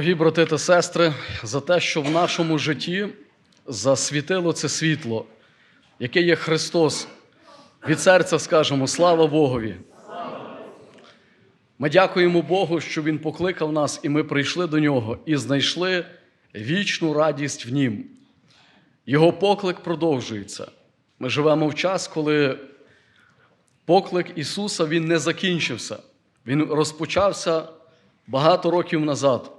Дорогі брати та сестри, за те, що в нашому житті засвітило це світло, яке є Христос. Від серця скажемо слава Богові. Ми дякуємо Богу, що Він покликав нас, і ми прийшли до Нього і знайшли вічну радість в Нім. Його поклик продовжується. Ми живемо в час, коли поклик Ісуса Він не закінчився. Він розпочався багато років назад.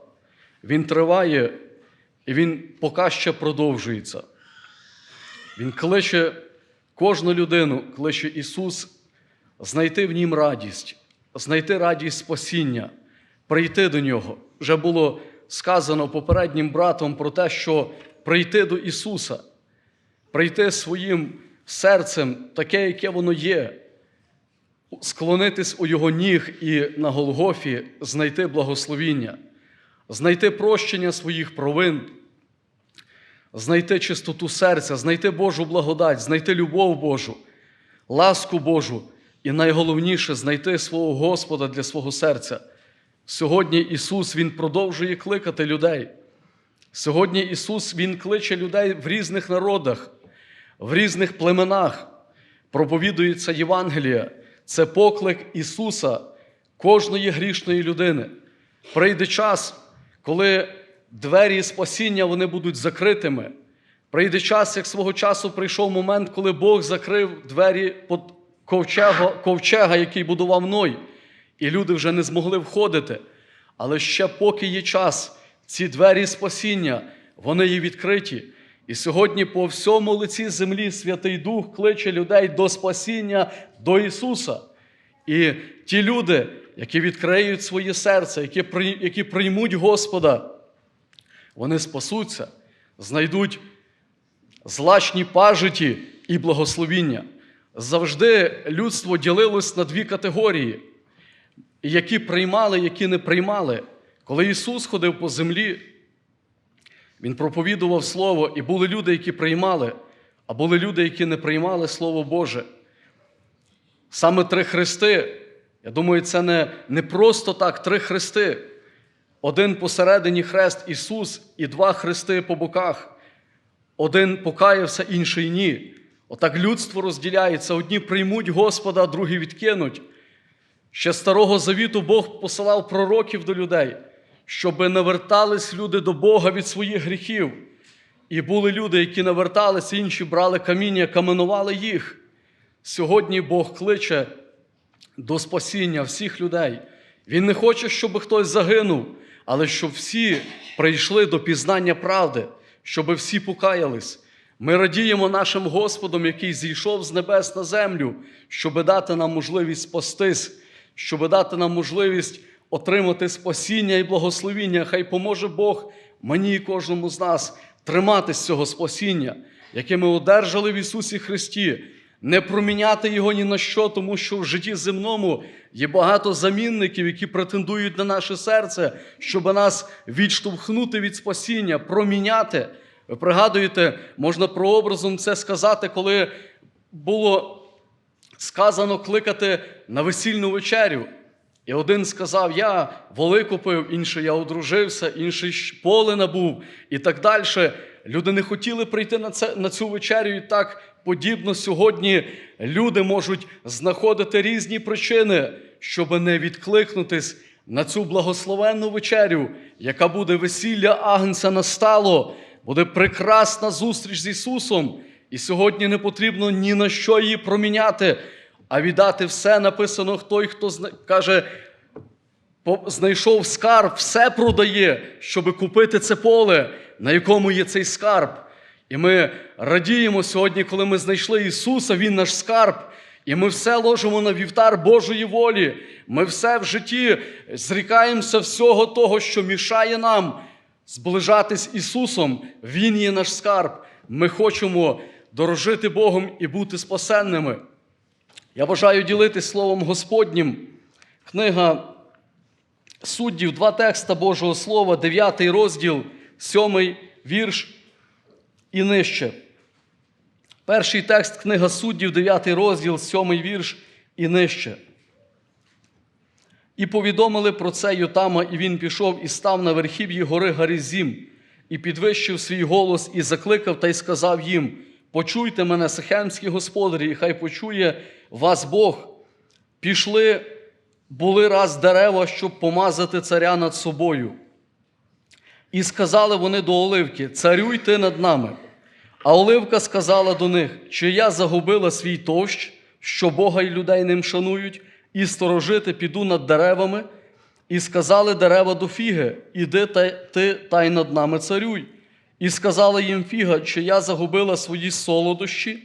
Він триває і він поки ще продовжується. Він кличе кожну людину, кличе Ісус, знайти в нім радість, знайти радість спасіння, прийти до Нього. Вже було сказано попереднім братом про те, що прийти до Ісуса, прийти своїм серцем, таке, яке воно є, склонитись у Його ніг і на Голгофі знайти благословіння, знайти прощення своїх провин, знайти чистоту серця, знайти Божу благодать, знайти любов Божу, ласку Божу і найголовніше знайти свого Господа для свого серця. Сьогодні Ісус Він продовжує кликати людей. Сьогодні Ісус Він кличе людей в різних народах, в різних племенах. Проповідується Євангелія. Це поклик Ісуса, кожної грішної людини. Прийде час, коли двері спасіння вони будуть закритими. Прийде час, як свого часу прийшов момент, коли Бог закрив двері ковчега, ковчега, який будував Ной, і люди вже не змогли входити. Але ще поки є час, ці двері спасіння, вони є відкриті. І сьогодні по всьому лиці землі Святий Дух кличе людей до спасіння до Ісуса. І ті люди, які відкриють своє серце, які які приймуть Господа, вони спасуться, знайдуть злачні пажиті і благословіння. Завжди людство ділилось на дві категорії, які приймали, які не приймали. Коли Ісус ходив по землі, Він проповідував Слово, і були люди, які приймали, а були люди, які не приймали Слово Боже. Саме три хрести, я думаю, це не, не просто так три хрести. Один посередині хрест Ісус і два хрести по боках. Один покаявся, інший ні. Отак людство розділяється. Одні приймуть Господа, другі відкинуть. Ще старого завіту Бог посилав пророків до людей, щоб навертались люди до Бога від своїх гріхів. І були люди, які навертались, інші брали каміння, каменували їх. Сьогодні Бог кличе до спасіння всіх людей. Він не хоче, щоб хтось загинув, але щоб всі прийшли до пізнання правди, щоб всі покаялись. Ми радіємо нашим Господом, який зійшов з небес на землю, щоб дати нам можливість спастись, щоб дати нам можливість отримати спасіння і благословіння. Хай поможе Бог мені і кожному з нас триматись цього спасіння, яке ми одержали в Ісусі Христі не проміняти його ні на що, тому що в житті земному є багато замінників, які претендують на наше серце, щоб нас відштовхнути від спасіння, проміняти. Ви пригадуєте, можна прообразом це сказати, коли було сказано кликати на весільну вечерю. І один сказав: Я воли купив, інший я одружився, інший поле набув і так далі. Люди не хотіли прийти на це, на цю вечерю, і так подібно сьогодні люди можуть знаходити різні причини, щоб не відкликнутись на цю благословенну вечерю, яка буде весілля Агнця настало, буде прекрасна зустріч з Ісусом. І сьогодні не потрібно ні на що її проміняти, а віддати все написано той, хто каже, знайшов скарб, все продає, щоб купити це поле, на якому є цей скарб. І ми радіємо сьогодні, коли ми знайшли Ісуса, Він наш скарб. І ми все ложимо на вівтар Божої волі. Ми все в житті зрікаємося всього того, що мішає нам зближатись Ісусом. Він є наш скарб. Ми хочемо дорожити Богом і бути спасенними. Я бажаю ділитись Словом Господнім. Книга суддів, два текста Божого Слова, 9 розділ, 7 вірш і нижче. Перший текст книга суддів, 9 розділ, 7 вірш і нижче. І повідомили про це Йотама, і він пішов і став на верхів'ї гори Гаризім, і підвищив свій голос, і закликав та й сказав їм: Почуйте мене, сихемські господарі, і хай почує вас Бог. Пішли, були раз дерева, щоб помазати царя над собою. І сказали вони до Оливки: Царюй ти над нами. А Оливка сказала до них: Чи я загубила свій товщ, що Бога і людей ним шанують, і сторожити піду над деревами? І сказали дерева до фіги: Іди та ти та й над нами царюй. І сказала їм фіга, чи я загубила свої солодощі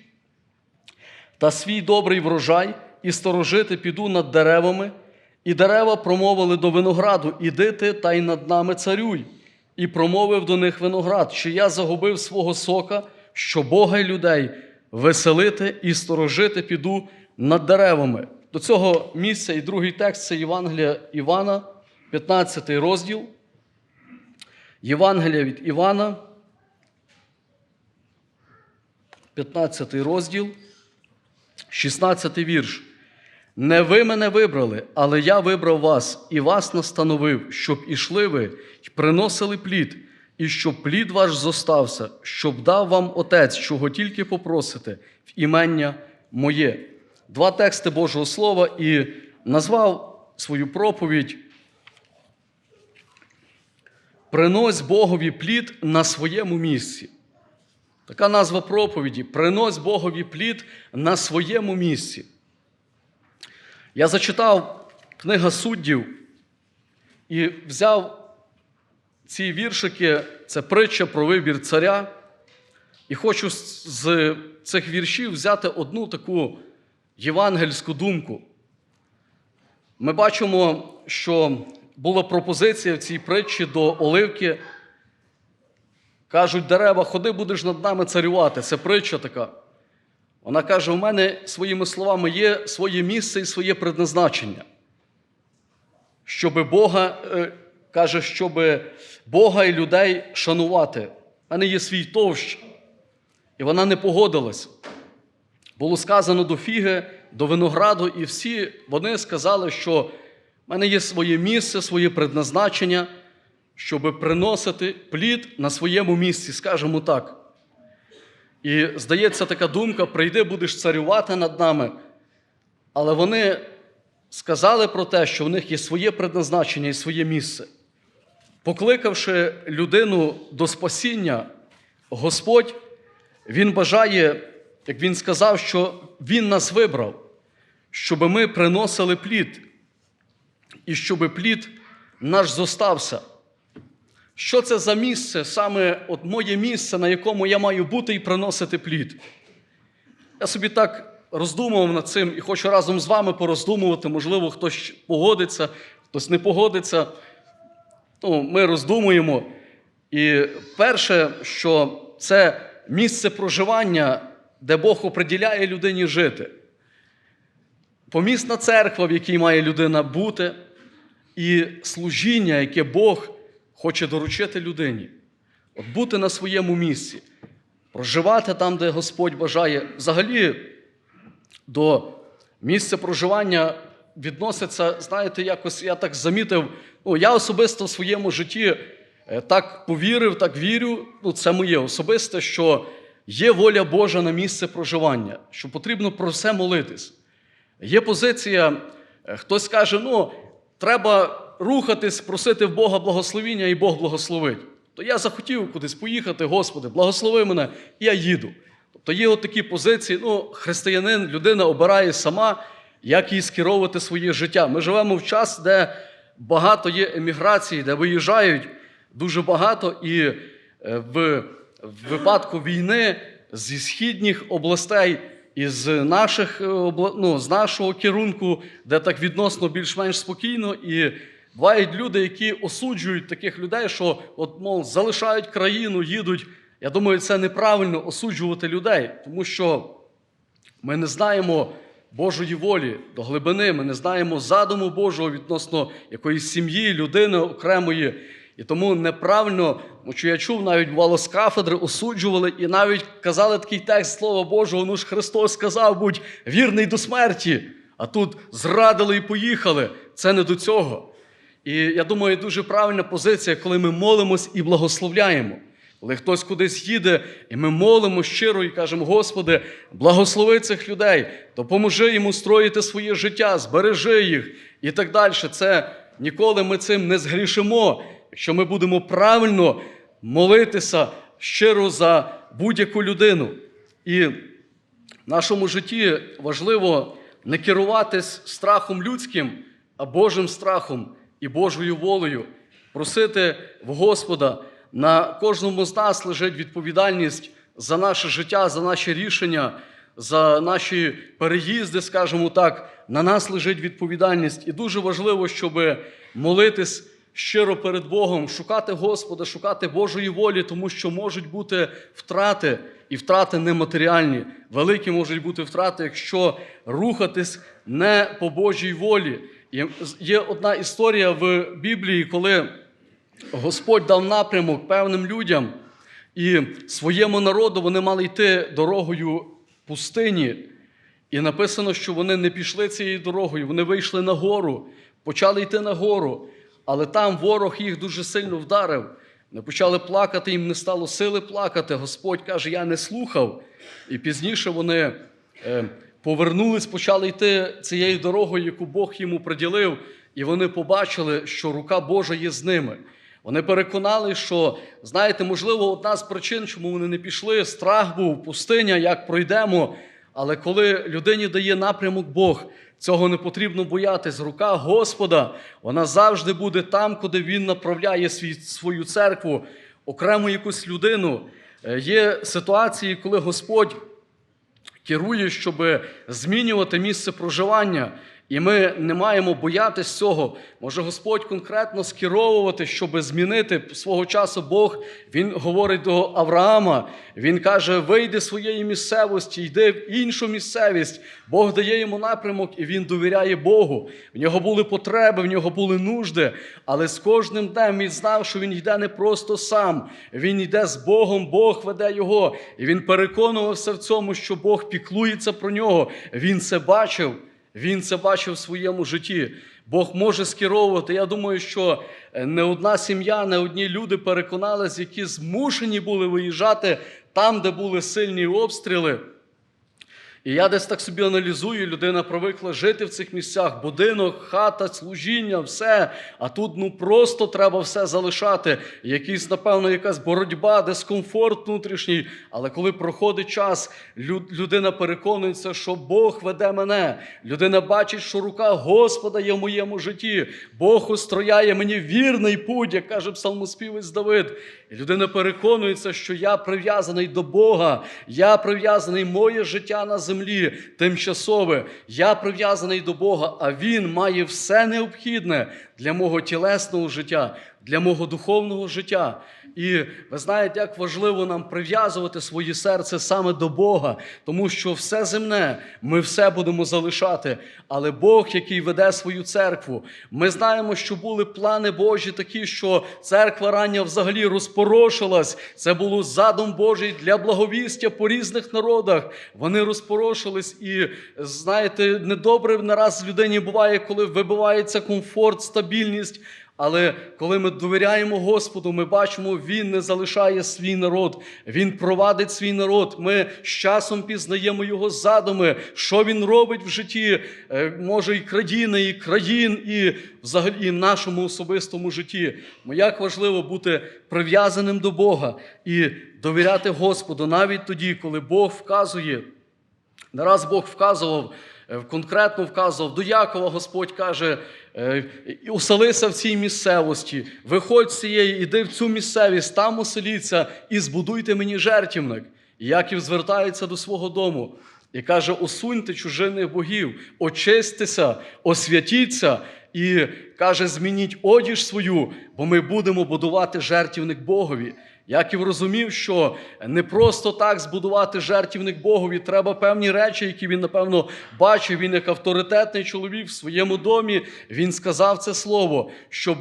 та свій добрий врожай, і сторожити піду над деревами. І дерева промовили до винограду: Іди ти та й над нами царюй. І промовив до них виноград, чи я загубив свого сока, що Бога й людей веселити і сторожити піду над деревами. До цього місця і другий текст це Євангелія Івана, 15 розділ. Євангелія від Івана, 15 розділ, 16 вірш. Не ви мене вибрали, але я вибрав вас і вас настановив, щоб ішли ви й приносили плід, і щоб плід ваш зостався, щоб дав вам Отець, чого тільки попросите, в імення моє. Два тексти Божого Слова і назвав свою проповідь. Принось Богові плід на своєму місці. Така назва проповіді принось Богові плід на своєму місці. Я зачитав книга суддів і взяв ці віршики, це притча про вибір царя. І хочу з- цих віршів взяти одну таку євангельську думку. Ми бачимо, що була пропозиція в цій притчі до Оливки. Кажуть, дерева, ходи, будеш над нами царювати. Це притча така. Вона каже: у мене своїми словами є своє місце і своє предназначення. Щоби Бога, е, каже, щоб Бога і людей шанувати. У мене є свій товщ. І вона не погодилась. Було сказано до фіги, до винограду, і всі вони сказали, що в мене є своє місце, своє предназначення, щоб приносити плід на своєму місці, скажімо так. І здається, така думка: прийди, будеш царювати над нами. Але вони сказали про те, що в них є своє предназначення і своє місце. Покликавши людину до спасіння, Господь, Він бажає, як Він сказав, що Він нас вибрав, щоб ми приносили плід, і щоб плід наш зостався. Що це за місце, саме от моє місце, на якому я маю бути і приносити плід? Я собі так роздумував над цим і хочу разом з вами пороздумувати. Можливо, хтось погодиться, хтось не погодиться. Ну, ми роздумуємо. І перше, що це місце проживання, де Бог оприділяє людині жити. Помісна церква, в якій має людина бути, і служіння, яке Бог хоче доручити людині. От бути на своєму місці, проживати там, де Господь бажає. Взагалі, до місця проживання відноситься, знаєте, якось я так замітив. Ну, я особисто в своєму житті е, так повірив, так вірю. Ну, це моє особисте, що є воля Божа на місце проживання, що потрібно про все молитись. Є позиція, е, хтось каже, ну, треба рухатись, просити в Бога благословіння, і Бог благословить. То я захотів кудись поїхати, Господи, благослови мене, і я їду. Тобто є от такі позиції, ну, християнин, людина обирає сама, як їй скеровувати своє життя. Ми живемо в час, де багато є еміграцій, де виїжджають дуже багато, і е, в, випадку війни зі східніх областей і з, наших, е, ну, з нашого керунку, де так відносно більш-менш спокійно. І бувають люди, які осуджують таких людей, що от, мов, залишають країну, їдуть. Я думаю, це неправильно осуджувати людей, тому що ми не знаємо Божої волі до глибини, ми не знаємо задуму Божого відносно якоїсь сім'ї, людини окремої. І тому неправильно, що я чув, навіть бувало з кафедри осуджували і навіть казали такий текст Слова Божого, ну ж Христос сказав, будь вірний до смерті. А тут зрадили і поїхали. це не до цього. І я думаю, дуже правильна позиція, коли ми молимось і благословляємо. Коли хтось кудись їде, і ми молимо щиро і кажемо, Господи, благослови цих людей, допоможи їм устроїти своє життя, збережи їх і так далі. Це ніколи ми цим не згрішимо, якщо ми будемо правильно молитися щиро за будь-яку людину. І в нашому житті важливо не керуватись страхом людським, а Божим страхом і Божою волею, просити в Господа. На кожному з нас лежить відповідальність за наше життя, за наші рішення, за наші переїзди, скажімо так. На нас лежить відповідальність. І дуже важливо, щоб молитись щиро перед Богом, шукати Господа, шукати Божої волі, тому що можуть бути втрати, і втрати нематеріальні. Великі можуть бути втрати, якщо рухатись не по Божій волі. Є одна історія в Біблії, коли Господь дав напрямок певним людям, і своєму народу вони мали йти дорогою пустині. І написано, що вони не пішли цією дорогою, вони вийшли на гору, почали йти на гору, але там ворог їх дуже сильно вдарив. Вони почали плакати, їм не стало сили плакати. Господь каже, я не слухав. І пізніше вони е, повернулись, почали йти цією дорогою, яку Бог йому приділив, і вони побачили, що рука Божа є з ними. Вони переконали, що, знаєте, можливо, одна з причин, чому вони не пішли, страх був, пустиня, як пройдемо. Але коли людині дає напрямок Бог, цього не потрібно боятись. Рука Господа, вона завжди буде там, куди Він направляє свій, свою церкву, окрему якусь людину. Е, Є ситуації, коли Господь керує, щоб змінювати місце проживання. І ми не маємо боятись цього. Може Господь конкретно скеровувати, щоб змінити свого часу Бог. Він говорить до Авраама. Він каже: вийди з своєї місцевості, йди в іншу місцевість. Бог дає йому напрямок, і він довіряє Богу. В нього були потреби, в нього були нужди. Але з кожним днем він знав, що він йде не просто сам. Він йде з Богом, Бог веде його. І він переконувався в цьому, що Бог піклується про нього. Він це бачив. Він це бачив в своєму житті. Бог може скеровувати. Я думаю, що е, не одна сім'я, не одні люди переконались, які змушені були виїжджати там, де були сильні обстріли. І я десь так собі аналізую, людина привикла жити в цих місцях, будинок, хата, служіння, все. А тут ну просто треба все залишати. Якийсь, напевно, якась боротьба, дискомфорт внутрішній. Але коли проходить час, людина переконується, що Бог веде мене. Людина бачить, що рука Господа є в моєму житті. Бог устрояє мені вірний путь, як каже псалмоспівець Давид. І людина переконується, що я прив'язаний до Бога, я прив'язаний моє життя на землі, тимчасове. Я прив'язаний до Бога, а Він має все необхідне для мого тілесного життя, для мого духовного життя. І ви знаєте, як важливо нам прив'язувати своє серце саме до Бога, тому що все земне ми все будемо залишати. Але Бог, який веде свою церкву, ми знаємо, що були плани Божі такі, що церква рання взагалі розпорошилась. Це було задум Божий для благовістя по різних народах. Вони розпорошились, і знаєте, недобре нараз людині буває, коли вибивається комфорт, стабільність. Але коли ми довіряємо Господу, ми бачимо, Він не залишає свій народ, Він провадить свій народ. Ми з часом пізнаємо Його задуми, що Він робить в житті, е, може, і країни, і країн, і взагалі і в нашому особистому житті. Як важливо бути прив'язаним до Бога і довіряти Господу навіть тоді, коли Бог вказує. Не раз Бог вказував, е, конкретно вказував до Якова, Господь каже: е, «І уселися в цій місцевості, виходь з цієї, іди в цю місцевість, там оселіться і збудуйте мені жертівник. Яків звертається до свого дому і каже: усуньте чужинних богів, очистися, освятіться. І каже, змініть одіж свою, бо ми будемо будувати жертівник Богові. Яків розумів, що не просто так збудувати жертівник Богові, треба певні речі, які він, напевно, бачив. Він як авторитетний чоловік в своєму домі. Він сказав це слово, щоб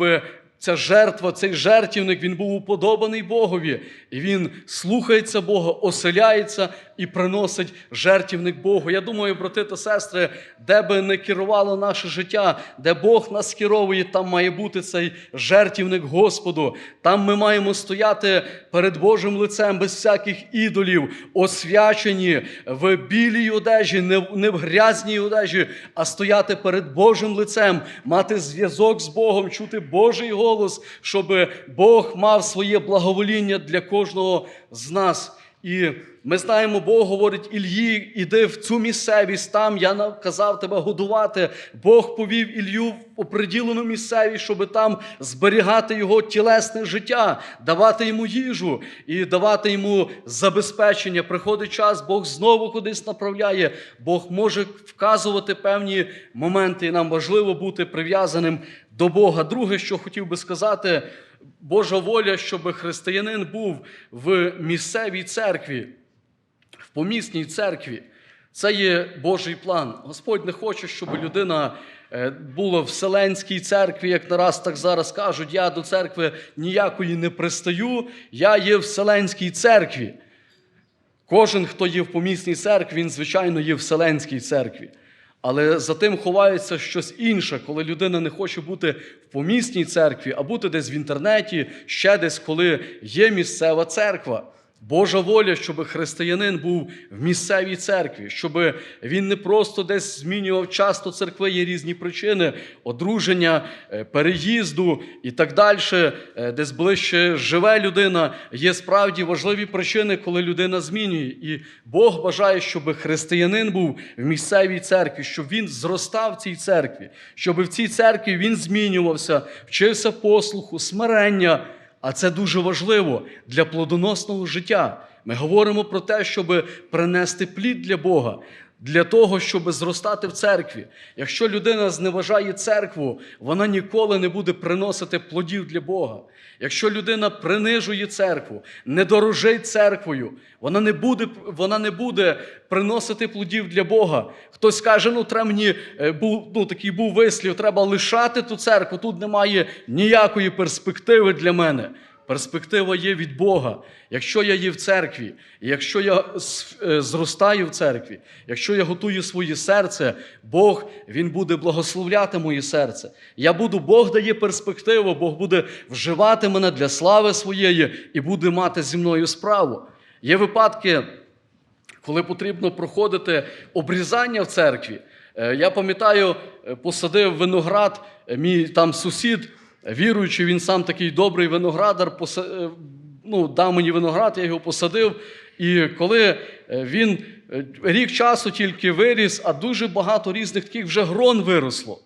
ця жертва, цей жертівник, він був уподобаний Богові. І він слухається Бога, оселяється і приносить жертівник Богу. Я думаю, брати та сестри, де би не керувало наше життя, де Бог нас керовує, там має бути цей жертівник Господу. Там ми маємо стояти перед Божим лицем без всяких ідолів, освячені в білій одежі, не в, грязній одежі, а стояти перед Божим лицем, мати зв'язок з Богом, чути Божий голос, щоб Бог мав своє благовоління для кожного з нас. І ми знаємо, Бог говорить Ільї, іди в цю місцевість, там я наказав тебе годувати. Бог повів Ілью в оприділену місцевість, щоб там зберігати його тілесне життя, давати йому їжу і давати йому забезпечення. Приходить час, Бог знову кудись направляє. Бог може вказувати певні моменти, і нам важливо бути прив'язаним до Бога. Друге, що хотів би сказати, Божа воля, щоб християнин був в місцевій церкві, в помісній церкві. Це є Божий план. Господь не хоче, щоб людина е, була в Вселенській церкві, як нараз так зараз кажуть, я до церкви ніякої не пристаю, я є в Вселенській церкві. Кожен, хто є в помісній церкві, він, звичайно, є в Вселенській церкві. Але за тим ховається щось інше, коли людина не хоче бути в помісній церкві, а бути десь в інтернеті, ще десь, коли є місцева церква. Божа воля, щоб християнин був в місцевій церкві, щоб він не просто десь змінював часто церкви, є різні причини одруження, е, переїзду і так далі, е, десь ближче живе людина. Є справді важливі причини, коли людина змінює. І Бог бажає, щоб християнин був в місцевій церкві, щоб він зростав в цій церкві, щоб в цій церкві він змінювався, вчився послуху, смирення. А це дуже важливо для плодоносного життя. Ми говоримо про те, щоб принести плід для Бога, для того, щоб зростати в церкві. Якщо людина зневажає церкву, вона ніколи не буде приносити плодів для Бога. Якщо людина принижує церкву, не дорожить церквою, вона не буде, вона не буде приносити плодів для Бога. Хтось каже, ну треба мені е, був ну, такий був вислів, треба лишати ту церкву. Тут немає ніякої перспективи для мене. Перспектива є від Бога. Якщо я є в церкві, якщо я е, зростаю в церкві, якщо я готую своє серце, Бог Він буде благословляти моє серце. Я буду, Бог дає перспективу, Бог буде вживати мене для слави своєї і буде мати зі мною справу. Є випадки, коли потрібно проходити обрізання в церкві. Е, Я пам'ятаю, е, посадив виноград, мій там сусід, віруючий, він сам такий добрий виноградар, е, ну, дав мені виноград, я його посадив. І коли е, він е, рік часу тільки виріс, а дуже багато різних таких вже грон виросло.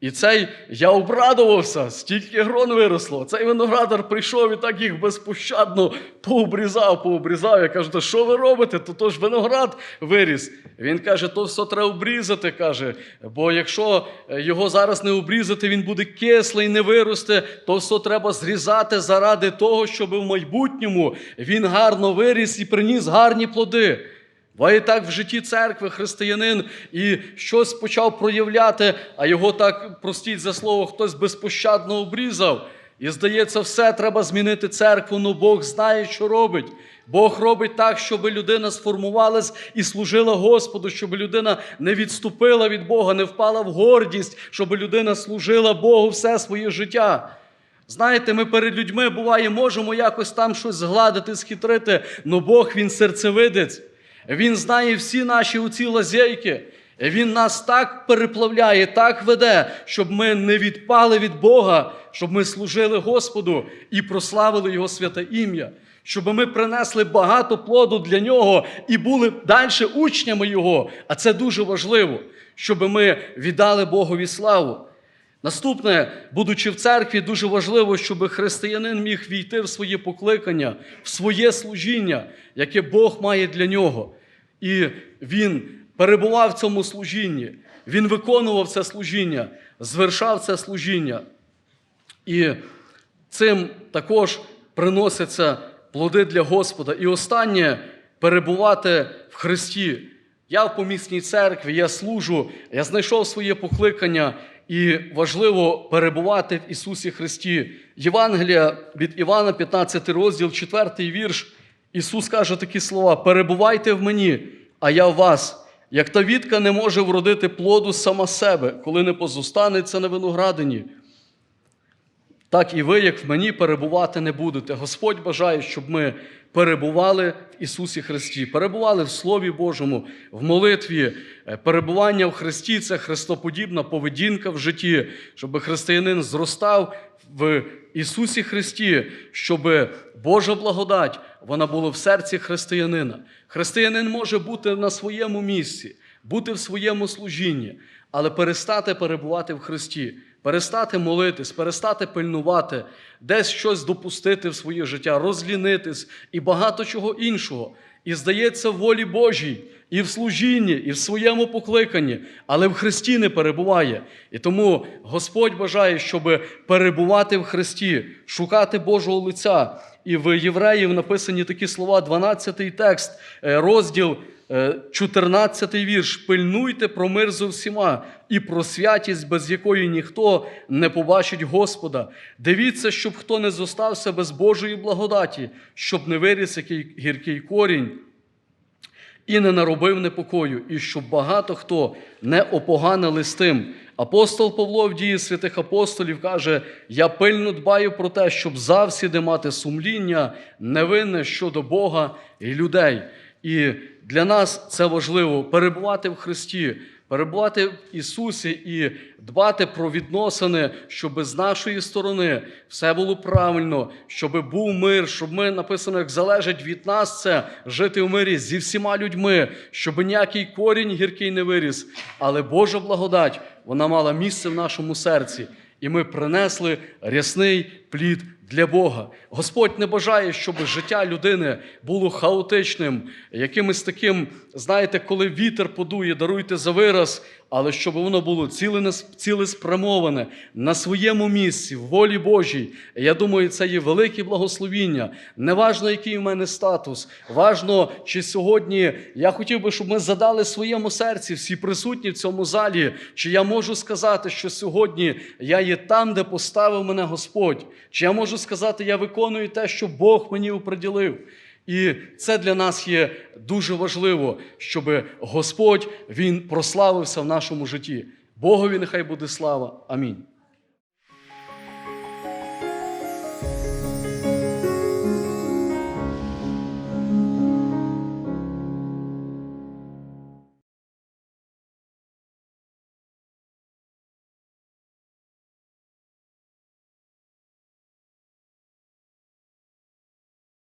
І цей я обрадувався, стільки грон виросло. Цей виноградар прийшов і так їх безпощадно пообрізав, пообрізав. Я кажу, то що ви робите? То, то ж виноград виріс. Він каже, то все треба обрізати. каже, Бо якщо е, його зараз не обрізати, він буде кислий, не виросте, то все треба зрізати заради того, щоб в майбутньому він гарно виріс і приніс гарні плоди. Буває так в житті церкви християнин і щось почав проявляти, а його так, простіть за слово, хтось безпощадно обрізав. І здається, все треба змінити церкву, ну Бог знає, що робить. Бог робить так, щоб людина сформувалась і служила Господу, щоб людина не відступила від Бога, не впала в гордість, щоб людина служила Богу все своє життя. Знаєте, ми перед людьми буває, можемо якось там щось згладити, схитрити, але Бог він серцевидець. Він знає всі наші оці лазейки. Він нас так переплавляє, так веде, щоб ми не відпали від Бога, щоб ми служили Господу і прославили Його святе ім'я, щоб ми принесли багато плоду для Нього і були далі учнями Його. А це дуже важливо, щоб ми віддали Богові славу. Наступне, будучи в церкві, дуже важливо, щоб християнин міг війти в своє покликання, в своє служіння, яке Бог має для нього. І він перебував в цьому служінні, він виконував це служіння, звершав це служіння. І цим також приносяться плоди для Господа. І останнє перебувати в Христі. Я в помісній церкві, я служу, я знайшов своє покликання, і важливо перебувати в Ісусі Христі. Євангелія від Івана, 15 розділ, 4 вірш. Ісус каже такі слова: перебувайте в мені, а я в вас. Як та вітка не може вродити плоду сама себе, коли не позостанеться на виноградині, так і ви, як в мені, перебувати не будете. Господь бажає, щоб ми перебували в Ісусі Христі, перебували в Слові Божому, в молитві. Е, Перебування в Христі це христоподібна поведінка в житті, щоб християнин зростав в Ісусі Христі, щоб Божа благодать вона була в серці християнина. Християнин може бути на своєму місці, бути в своєму служінні, але перестати перебувати в Христі перестати молитись, перестати пильнувати, десь щось допустити в своє життя, розлінитись і багато чого іншого. І здається, в волі Божій, і в служінні, і в своєму покликанні, але в Христі не перебуває. І тому Господь бажає, щоб перебувати в Христі, шукати Божого лиця. І в Євреїв написані такі слова, 12 текст, е, розділ. Е, 14 вірш. Пильнуйте про мир зо всіма і про святість, без якої ніхто не побачить Господа. Дивіться, щоб хто не зостався без Божої благодаті, щоб не виріс який гіркий корінь і не наробив непокою, і щоб багато хто не опоганили з тим. Апостол Павло в дії святих апостолів каже: Я пильно дбаю про те, щоб завсіди мати сумління невинне щодо Бога і людей. І для нас це важливо перебувати в Христі, перебувати в Ісусі і дбати про відносини, щоб з нашої сторони все було правильно, щоб був мир, щоб ми написано, як залежить від нас це жити в мирі зі всіма людьми, щоб ніякий корінь гіркий не виріс. Але Божа благодать вона мала місце в нашому серці, і ми принесли рясний плід для Бога. Господь не бажає, щоб життя людини було хаотичним, якимось таким, знаєте, коли вітер подує, даруйте за вираз, але щоб воно було цілеспрямоване на своєму місці, в волі Божій. Я думаю, це є велике благословіння. Неважно, який в мене статус, важно, чи сьогодні я хотів би, щоб ми задали своєму серці, всі присутні в цьому залі, чи я можу сказати, що сьогодні я є там, де поставив мене Господь, чи я можу сказати, я виконую те, що Бог мені оприділив. І це для нас є дуже важливо, щоб Господь Він прославився в нашому житті. Богові нехай буде слава. Амінь.